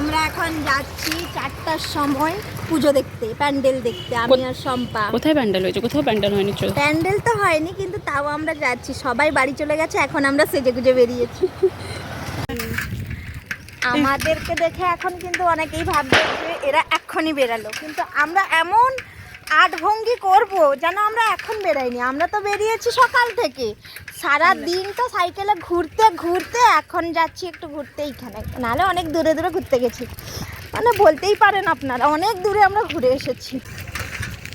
আমরা এখন যাচ্ছি চারটার সময় পুজো দেখতে প্যান্ডেল দেখতে আমি আর শম্পা। কোথায় প্যান্ডেল হয়েছে? কোথাও প্যান্ডেল হয়নি চল। প্যান্ডেল তো হয়নি কিন্তু তাও আমরা যাচ্ছি। সবাই বাড়ি চলে গেছে এখন আমরা সেজে গুজে বেরিয়েছি। আমাদেরকে দেখে এখন কিন্তু অনেকেই ভাববে যে এরা এক্ষুনি বেরালো কিন্তু আমরা এমন আট ভঙ্গি করব যেন আমরা এখন বেরাইনি। আমরা তো বেরিয়েছি সকাল থেকে। সারা দিন তো সাইকেলে ঘুরতে ঘুরতে এখন যাচ্ছি একটু ঘুরতে এইখানে। নাহলে অনেক দূরে দূরে ঘুরতে গেছি। মানে বলতেই পারেন আপনারা অনেক দূরে আমরা ঘুরে এসেছি।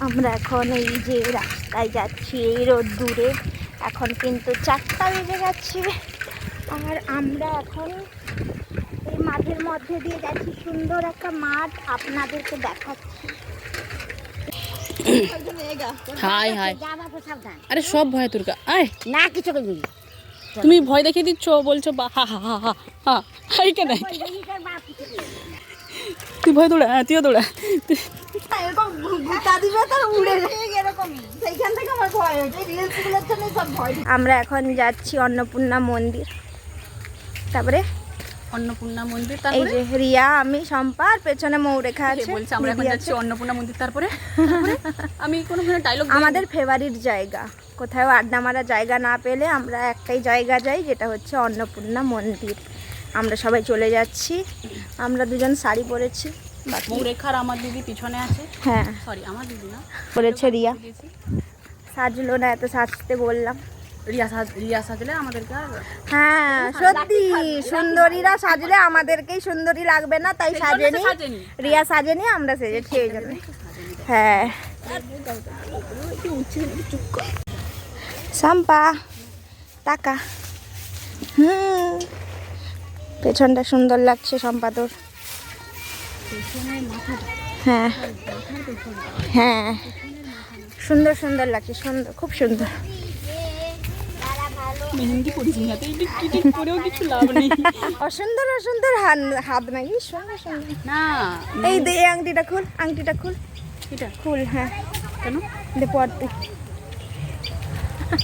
আমরা এখন এই যে রাস্তায় যাচ্ছি এই রোদ দূরে। এখন কিন্তু চারটা বেজে গেছে। আর আমরা এখন এই মাঠের মধ্যে দিয়ে যাচ্ছি। সুন্দর একটা মাঠ আপনাদেরকে দেখাচ্ছি। Hi hi. আরে সব ভয় তোর আয়। না কিছু তুমি ভয় দেখিয়ে দিচ্ছ বলছো বা হা হা হা হা হা হাই কেন? তুই ভয় দৌড়া হ্যাঁ তুইও দৌড়া। আমরা এখন যাচ্ছি অন্নপূর্ণা মন্দির। তারপরে অন্নপূর্ণা মন্দির এই যে রিয়া আমি শম্পা আর পেছনে মৌরেখা আছে বলছে আমরা এখন যাচ্ছি অন্নপূর্ণা মন্দির তারপরে? আমি কোনো ডায়লগ আমাদের ফেভারিট জায়গা। কোথাও আড্ডা মারা জায়গা না পেলে আমরা একটাই জায়গা যাই যেটা হচ্ছে অন্নপূর্ণা মন্দির। আমরা সবাই চলে যাচ্ছি। আমরা দুজন শাড়ি পরেছি মৌরেখার আমার দিদি পিছনে আছে। হ্যাঁ। সরি আমার দিদি না। পরেছে রিয়া। সাজলো না এত সাজতে বললাম। রিয়া সাজলে আমাদেরকে হ্যাঁ সত্যি সুন্দরীরা সাজলে আমাদেরকেই সুন্দরী লাগবে না তাই সাজেনি। রিয়া সাজেনি আমরা সেজেছি এই জন্য হ্যাঁ। সাম্পা টাকা। হুম। পেছনটা সুন্দর লাগছে সম্পা তোর। হ্যাঁ। হ্যাঁ। সুন্দর সুন্দর লাগছে সুন্দর খুব সুন্দর। মেহেন্দি করিস না তো এটা কি করেও কিছু লাভ নেই। অসুন্দর অসুন্দর হাত হাত নাকি? সুন্দর সুন্দর না। এই দে এই আংটিটা খুল আংটিটা খুল। এটা? খুল হ্যাঁ। কেন? দে পর তুই।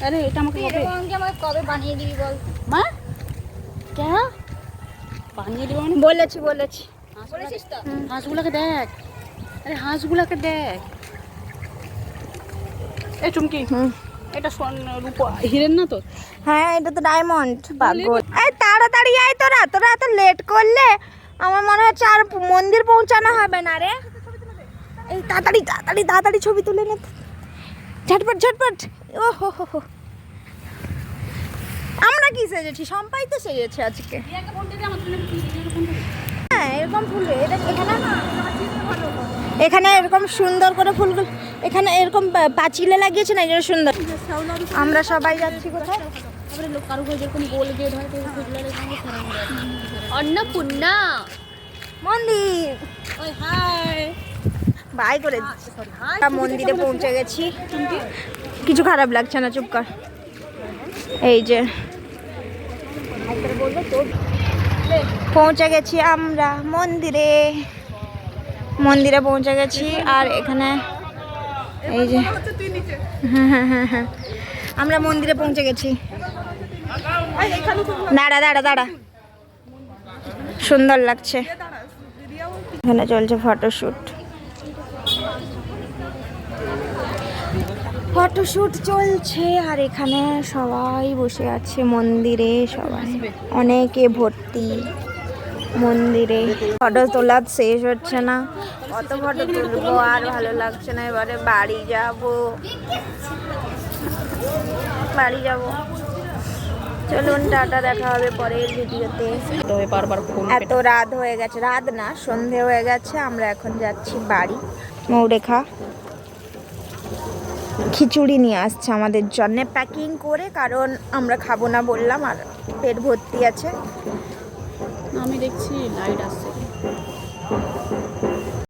আরে এটা আমাকে হবে। আমাকে কবে বানিয়ে দিবি বল? মা? কেন? বানিয়ে দেবো মানে? বলেছি বলেছি। বলেছিস তো? হাঁসগুলোকে দেখ। আরে হাঁসগুলোকে দেখ। এ চুমকি। হুম। এটা রূপা হিরেন না তো? হ্যাঁ এটা তো ডায়মন্ড এই তাড়াতাড়ি আয় তোরা তোরা এত লেট করলে আমার মনে হচ্ছে আর মন্দির পৌঁছানো হবে না রে। এই তাড়াতাড়ি তাড়াতাড়ি তাড়াতাড়ি ছবি তুলে নে। ঝটপট ঝটপট। ও হো হো হো। আমরা কি সেজেছি? সম্পাই তো সেজেছে আজকে। হ্যাঁ এরকম ফুল এটা এখানে এখানে এরকম সুন্দর করে ফুলগুলো এখানে এরকম পাঁচিলে লাগিয়েছে না এটা সুন্দর? আমরা সবাই যাচ্ছি কোথায়? অন্নপূর্ণা। মন্দির। বাই করে মন্দিরে পৌঁছে গেছি। কিছু খারাপ লাগছে না চুপ কর। এই যে। পৌঁছে গেছি আমরা মন্দিরে। মন্দিরে পৌঁছে গেছি, আর এখানে এই যে আমরা মন্দিরে পৌঁছে গেছি। দাঁড়া দাঁড়া দাঁড়া। সুন্দর লাগছে। এখানে চলছে ফটোশ্যুট ফটোশ্যুট চলছে, আর এখানে সবাই বসে আছে মন্দিরে, সবাই। অনেকে ভর্তি। মন্দিরে। ফটো তোলা শেষ হচ্ছে না। কত ফটো তুলবো আর ভালো লাগছে না। এবারে বাড়ি যাব। বাড়ি যাব। চলুন টাটা দেখা হবে পরের ভিডিওতে। এত রাত হয়ে গেছে। রাত না সন্ধে হয়ে গেছে। আমরা এখন যাচ্ছি বাড়ি। মৌরেখা খিচুড়ি নিয়ে আসছে আমাদের জন্য। প্যাকিং করে কারণ আমরা খাব না বললাম আর পেট ভর্তি আছে। আমি দেখছি লাইট আসছে।